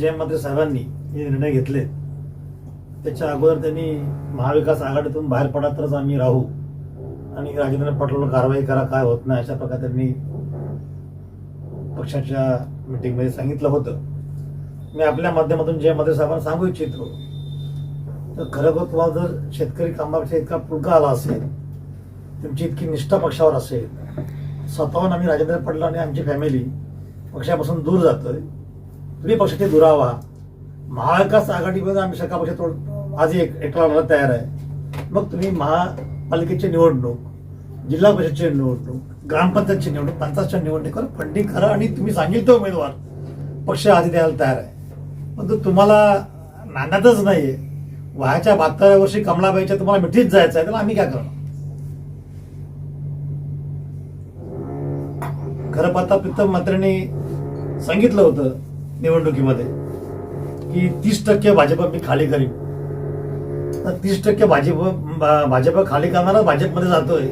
जयंत मंत्री साहेबांनी हे निर्णय घेतले. त्याच्या अगोदर त्यांनी महाविकास आघाडीतून बाहेर पडा तरच आम्ही राहू. आणि राजेंद्र पाटलावर कारवाई करा काय होत नाही अशा प्रकारे त्यांनी पक्षाच्या मिटिंगमध्ये सांगितलं होतं. मी आपल्या माध्यमातून जय मंत्री साहेबांना सांगू इच्छितो तर खरोखर तुम्हाला जर शेतकरी कामापेक्षा इतका पुलका आला असेल तुमची इतकी निष्ठा पक्षावर असेल स्वतःहून आम्ही राजेंद्र पडला आणि आमची फॅमिली पक्षापासून दूर जातोय. तुम्ही पक्षाचे दुरावा. महाविकास आघाडीमध्ये आम्ही सका पक्ष आज एक एकला तयार आहे. मग तुम्ही महापालिकेची निवडणूक जिल्हा परिषदची निवडणूक ग्रामपंचायतची निवडणूक पंचायतच्या निवडणुकीवर फंडिंग करा आणि तुम्ही सांगेल तो उमेदवार पक्ष आधी द्यायला तयार आहे. परंतु तुम्हाला नांदातच आहे वयाच्या बहात्तराव्या वर्षी कमलाबाईच्या तुम्हाला मिठीत जायचं आहे तर आम्ही काय करणार? खरं पाहता प्रीतम मंत्र्यांनी सांगितलं होतं निवडणुकीमध्ये की तीस टक्के भाजप मी खाली करीन. तीस टक्के भाजप भाजप खाली करणारा भाजपमध्ये जातोय.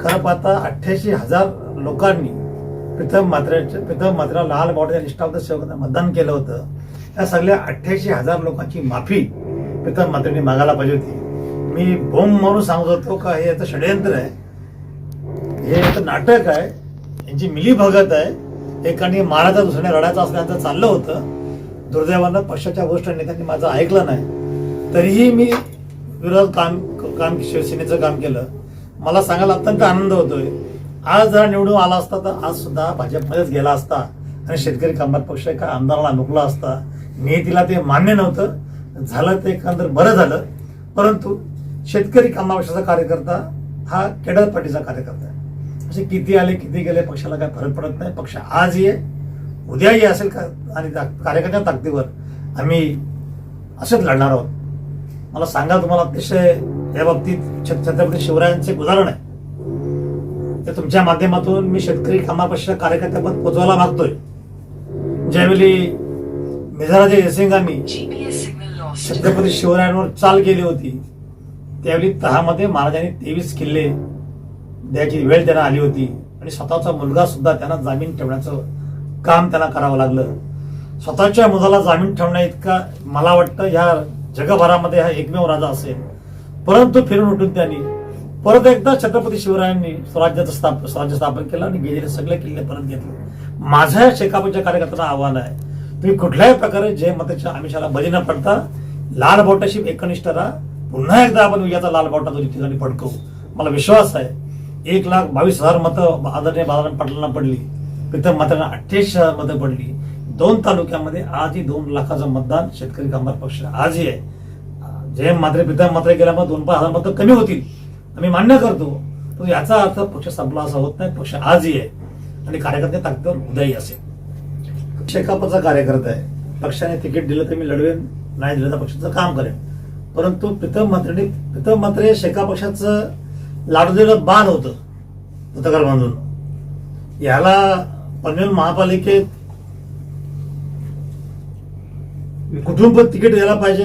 खरं पाहता अठ्ठ्याऐंशी हजार लोकांनी प्रीतम मात्र्याच्या प्रीतम मात्रा लाल बावड्या निष्ठावंत सेवकांना मतदान केलं होतं. त्या सगळ्या अठ्ठ्याऐंशी हजार लोकांची माफी प्रीतम मात्र्यांनी मागायला पाहिजे होती. मी बोंब मारून सांगत होतो का हे याचं षडयंत्र आहे. हे याचं नाटक आहे. यांची मिलीभगत आहे. एकाने मारायचा दुसऱ्याने रडायचा असल्याचं चाललं होतं. दुर्दैवानं पक्षाच्या वरिष्ठ नेत्यांनी माझं ऐकलं नाही. तरीही मी विरोध काम काम शिवसेनेचं काम केलं. मला सांगायला अत्यंत आनंद होतोय. आज जरा निवडून आला असता तर आज सुद्धा भाजपमध्येच गेला असता. आणि शेतकरी कामगार पक्ष एका आमदाराला नुकला असता. नेतीला ते मान्य नव्हतं. झालं ते एकंदर बरं झालं. परंतु शेतकरी कामगार पक्षाचा कार्यकर्ता हा केडर पार्टीचा कार्यकर्ता आहे. असे किती आले किती गेले पक्षाला काय फरक पडत नाही. पक्ष आजही आहे. उद्याही असेल का? आणि त्या कार्यकर्त्या ताकदीवर आम्ही असेच लढणार आहोत. मला सांगा तुम्हाला अतिशय या बाबतीत छत्रपती शिवरायांचे उदाहरण आहे. ते तुमच्या माध्यमातून मी शेतकरी कामापेक्षा कार्यकर्त्यापद पोचवायला मागतोय. ज्यावेळी मिझाराच्या जयसिंगांनी. छत्रपती शिवरायांवर चाल केली होती त्यावेळी तहामध्ये महाराजांनी तेवीस किल्ले द्यायची वेळ त्यांना आली होती. आणि स्वतःचा मुलगा सुद्धा त्यांना जामीन ठेवण्याचं काम त्यांना करावं लागलं. स्वतःच्या मुलाला जामीन ठेवण्या इतका मला वाटतं ह्या जगभरामध्ये हा एकमेव राजा असेल. परंतु फिरून उठून त्यांनी परत एकदा छत्रपती शिवरायांनी स्वराज्याचं स्थाप स्वराज्य स्थापन केलं आणि गेलेले सगळे किल्ले परत घेतले. माझ्या शेकापच्या कार्यकर्त्यांना आव्हान आहे. तुम्ही कुठल्याही प्रकारे जय मताच्या आमिषाला बळी न पडता लाल बोटाशी एकनिष्ठ राहा. पुन्हा एकदा आपण विजयाचा लाल बोटा दोन्ही ठिकाणी फडकवू मला विश्वास आहे. एक लाख बावीस हजार मतं आदरणीय बाळाराम पाटलांना पडली. इतर मात्रांना अठ्ठेचाळीस हजार मतं पडली. दोन तालुक्यामध्ये आजही दोन लाखाचं मतदान शेतकरी कामगार पक्ष आजही आहे. जय मात्रे प्रीतम मात्रे गेल्यामुळे दोन पाच हजार मतं कमी होतील. आम्ही मान्य करतो. तर याचा अर्थ पक्ष संपला असा होत नाही. पक्ष आजही आहे. आणि कार्यकर्ते ताकदीवर उद्याही असेल. शेकापचा कार्यकर्ता आहे. पक्षाने तिकीट दिलं तर मी लढवेन. नाही दिलं तर पक्षाचं काम करेन. परंतु प्रीतम मात्रेने प्रीतम मात्रे शेका पक्षाचं लाडूदेवला बाण होतं पत्रकार बांधून याला पनवेल महापालिकेत कुठून पण तिकीट द्यायला पाहिजे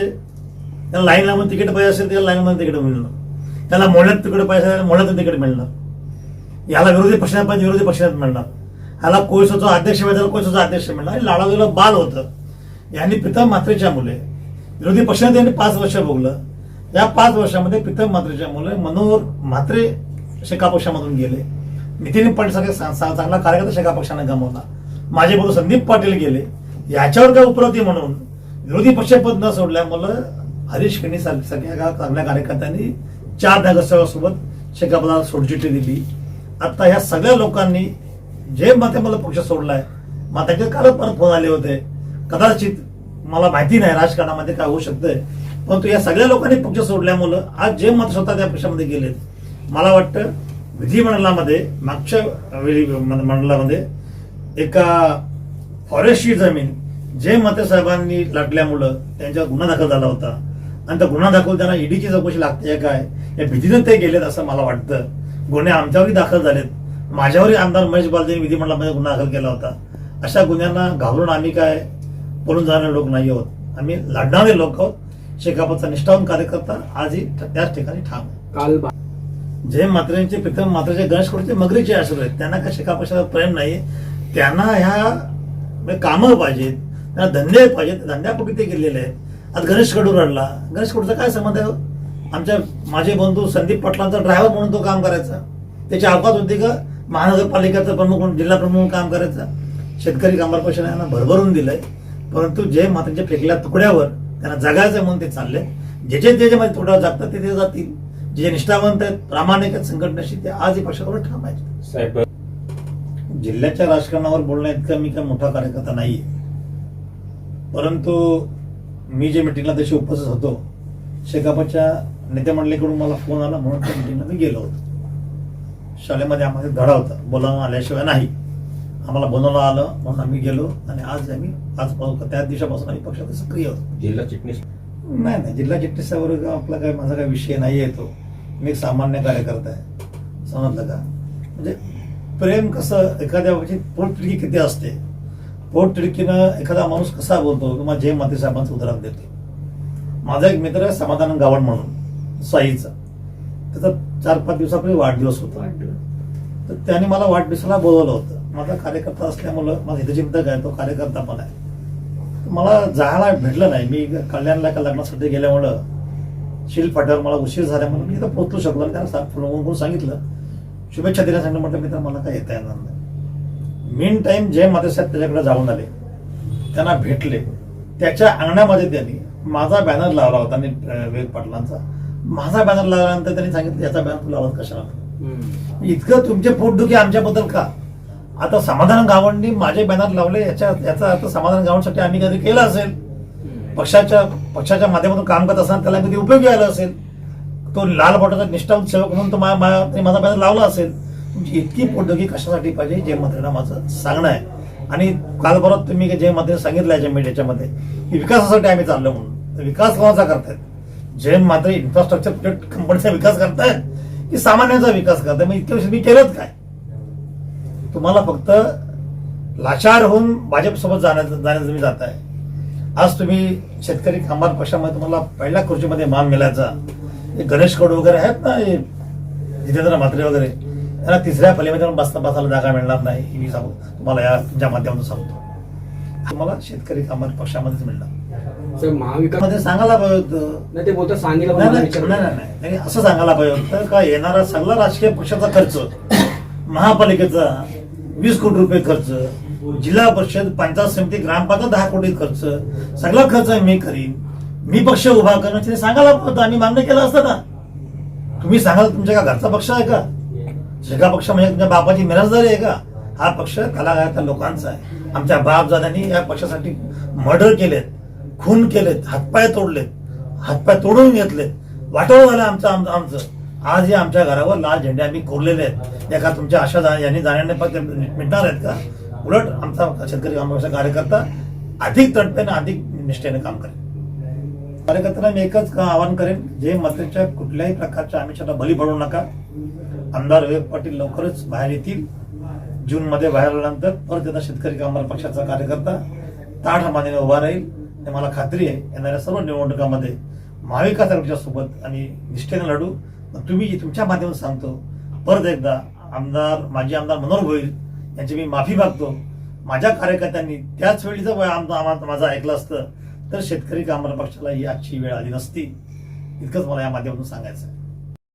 त्याला लाईन लावून तिकीट पाहिजे असेल त्याला लाईन मध्ये तिकीट मिळणार. त्याला मोहळ्यात तिकीट पाहिजे असेल त्याला तिकीट मिळणार. याला विरोधी पक्षात पाहिजे विरोधी पक्षात मिळणार. ह्याला कोळसाचा अध्यक्ष पाहिजे त्याला कोळसाचा अध्यक्ष मिळणार. हे लाडावलेलं बाल होतं. यांनी पिता मात्रेच्या मुले विरोधी पक्षाने त्यांनी पाच वर्ष भोगलं. या पाच वर्षामध्ये प्रीतम मात्रेच्या मुले मनोहर म्हात्रे शेका पक्षामधून गेले. नितीन पाटील सारखे चांगला कार्यकर्ता शेका पक्षाने गमावला. माझे बरोबर संदीप पाटील गेले. याच्यावर काय उपलब्धी म्हणून विरोधी पक्षपद न सोडल्यामुळं हरीश खणी सारख्या चांगल्या कार्यकर्त्यांनी चार नगरसेवकासोबत शेकापदाला सोडचिठ्ठी दिली. आता ह्या सगळ्या लोकांनी जे माते मला पक्ष सोडलाय मग त्याचे काल परत फोन आले होते. कदाचित मला माहिती नाही राजकारणामध्ये काय होऊ शकतंय. परंतु या सगळ्या लोकांनी पक्ष सोडल्यामुळं आज जे मत स्वतः त्या पक्षामध्ये गेलेत मला वाटतं विधिमंडळामध्ये मागच्या वेळी मंडळामध्ये एका फॉरेस्टची जमीन जे मते साहेबांनी लाटल्यामुळं त्यांच्यावर गुन्हा दाखल झाला होता. आणि त्या गुन्हा दाखल त्यांना ईडीची चौकशी लागते काय? या भीतीनं ते गेलेत असं मला वाटतं. गुन्हे आमच्यावरही दाखल झालेत. माझ्यावरही आमदार महेश बालदेनी विधिमंडळामध्ये गुन्हा दाखल केला होता. अशा गुन्ह्यांना घाबरून आम्ही काय बोलून जाणारे लोक नाही आहोत. आम्ही लढणारे लोक आहोत. शेकापचा निष्ठावून कार्यकर्ता आजही त्याच ठिकाणी ठाम. काल जय मात्रेंचे प्रीतम मात्रेचे गणेश कडचे मगरीचे आश्रय आहेत त्यांना काय शेकापशाला प्रेम नाही त्यांना ह्या म्हणजे कामं पाहिजेत त्यांना धंदे पाहिजे धंद्यापोटी ते गेलेले आहेत. आज गणेश कडू रडला. गणेश कडूचा काय संबंध आहे हो? आमच्या माझे बंधू संदीप पाटलांचा ड्रायव्हर म्हणून तो काम करायचा. त्याची अवकात होती का? महानगरपालिकेचा प्रमुख म्हणून जिल्हा प्रमुख म्हणून काम करायचा. शेतकरी कामगार पक्षाने यांना भरभरून दिलंय. परंतु जे मातांच्या फेकल्या तुकड्यावर त्यांना जगायचं म्हणून ते चालले. जे जे त्याच्यामध्ये तुकड्यावर जगतात ते जातील. जे जे निष्ठावंत आहेत प्रामाणिक आहेत संघटनेशी ते आजही पक्षावर ठाम आहेत. साहेब जिल्ह्याच्या राजकारणावर बोलण्या इतका मी काय मोठा कार्यकर्ता नाहीये. परंतु मी जे मिटिंगला तशी उपस्थित होतो शेकापच्या नेते मंडळीकडून मला फोन आला म्हणून त्या मिटिंगला मी गेलो होतो. शाळेमध्ये आम्हाला धडा होता बोलावून आल्याशिवाय नाही. आम्हाला बोलावलं आलं म्हणून आम्ही गेलो आणि आज आम्ही आज त्या दिवसापासून आम्ही पक्षात सक्रिय होतो. जिल्हा चिटणीस नाही नाही जिल्हा चिटणीसावर आपला काय माझा काही विषय नाही आहे तो. मी एक सामान्य कार्यकर्ता आहे. समजलं का? म्हणजे प्रेम कसं एखाद्या पोटतिडकी किती असते? पोटतिडकीनं एखादा माणूस कसा बोलतो? किंवा जय माते साहेबांचं उदाहरण देतो. माझा एक मित्र आहे समाधान गावण म्हणून साईचा. त्याचा चार पाच दिवसापूर्वी वाढदिवस होता. तर त्याने मला वाढदिवसाला बोलवलं होतं. माझा कार्यकर्ता असल्यामुळं माझा हितचिंतक आहे तो कार्यकर्ता पण आहे. मला जायला भेटलं नाही. मी कल्याणला एका लग्नासाठी गेल्यामुळं शिल फाट्यावर मला उशीर झाल्यामुळे मी इथं पोहोचू शकलो आणि सांग- फोन करून सांगितलं. शुभेच्छा दिल्या सांगितलं म्हटलं मित्र मला काय येता येणार नाही. मेन टाइम जय मातेसाहेब त्याच्याकडे जाऊन आले त्यांना भेटले. त्याच्या अंगणामध्ये त्यांनी माझा बॅनर लावला होता आणि विवेक पाटलांचा. माझा बॅनर लावल्यानंतर त्यांनी सांगितलं याचा बॅनर तू लावत कशाला? इतकं तुमचे पोटदुखी आमच्याबद्दल का? आता समाधान गावंडी माझे बॅनर लावले याच्या याचा अर्थ समाधान गावांसाठी आम्ही कधी केलं असेल. पक्षाच्या पक्षाच्या माध्यमातून काम करत असताना त्याला कधी उपयोगी आला असेल? तो लाल बोटाचा निष्ठावंत सेवक म्हणून तो माझा माझा बॅनर लावला असेल. तुमची इतकी पोटदुखी कशासाठी पाहिजे जे मंत्र्यांना माझं सांगणं आहे. आणि काल परत तुम्ही जे मंत्र्यांनी सांगितलं याच्या मीडियाच्यामध्ये की विकासासाठी आम्ही चाललो म्हणून. विकास कोणाचा करतायत? जैन मात्र इन्फ्रास्ट्रक्चर कंपनीचा विकास करतायत? की सामान्यांचा विकास करताय मग इतक्या वर्षी मी केलंच काय? तुम्हाला फक्त लाचार होऊन भाजपसोबत जाण्याचं जाण्याचं तुम्ही जाताय. आज तुम्ही शेतकरी कामगार पक्षामध्ये तुम्हाला पहिल्या खुर्चीमध्ये मान मिळायचा? हे गणेश कड वगैरे आहेत ना हे जितेंद्र म्हात्रे वगैरे त्यांना तिसऱ्या फलीमध्ये बसता बसायला जागा मिळणार नाही हे मी सांगू तुम्हाला या तुमच्या माध्यमातून सांगतो. तुम्हाला शेतकरी कामगार पक्षामध्येच मिळणार. सर महाविकासमध्ये सांगायला पाहिजे होतं. नाही ते बोलतात सांगितलं नाही नाही असं सांगायला पाहिजे होतं का येणारा सगळा राजकीय पक्षाचा खर्च महापालिकेचा वीस कोटी रुपये खर्च जिल्हा परिषद पंचायत समिती ग्रामपंचायत दहा कोटी खर्च सगळा खर्च मी करीन. मी पक्ष उभा करणं तिने सांगायला होतं आम्ही मान्य केलं असतं ना तुम्ही सांगाल तुमच्या का घरचा पक्ष आहे का? शेगा पक्ष म्हणजे तुमच्या बापाची मिराजदारी आहे का? हा पक्ष कलाकाराच्या लोकांचा आहे. आमच्या बापजादांनी या पक्षासाठी मर्डर केलेत खून केलेत हातपाय तोडलेत हातपाय तोडून घेतलेत. वाटोळ झालं आमचं आमचं. आज हे आमच्या घरावर लाल झेंडे आम्ही कोरलेले आहेत. एका तुमच्या आशा जा- यांनी जाण्याने फक्त मिटणार आहेत का? उलट आमचा शेतकरी कामगारचा कार्यकर्ता अधिक तडपेने अधिक निष्ठेने काम करेल. कार्यकर्त्यांना मी एकच का आवाहन करेन जे मतच्या कुठल्याही प्रकारच्या आमिषाला बली पडू नका. आमदार विवेक पाटील लवकरच बाहेर येतील. जून मध्ये बाहेर आल्यानंतर परत एकदा शेतकरी कामगार पक्षाचा कार्यकर्ता ताठ मानेने उभा राहील. हे मला खात्री आहे येणाऱ्या सर्व निवडणुकांमध्ये महाविकास आघाडीच्या सोबत आणि निष्ठेने लढू. तुम्ही तुमच्या माध्यमातून सांगतो परत एकदा आमदार माजी आमदार मनोहर भोईर यांची मी माफी मागतो. माझ्या कार्यकर्त्यांनी त्याच वेळी जर आमदार माझा माझं ऐकलं असतं तर शेतकरी कामगार पक्षाला ही आजची वेळ आली नसती. इतकंच मला या माध्यमातून सांगायचं आहे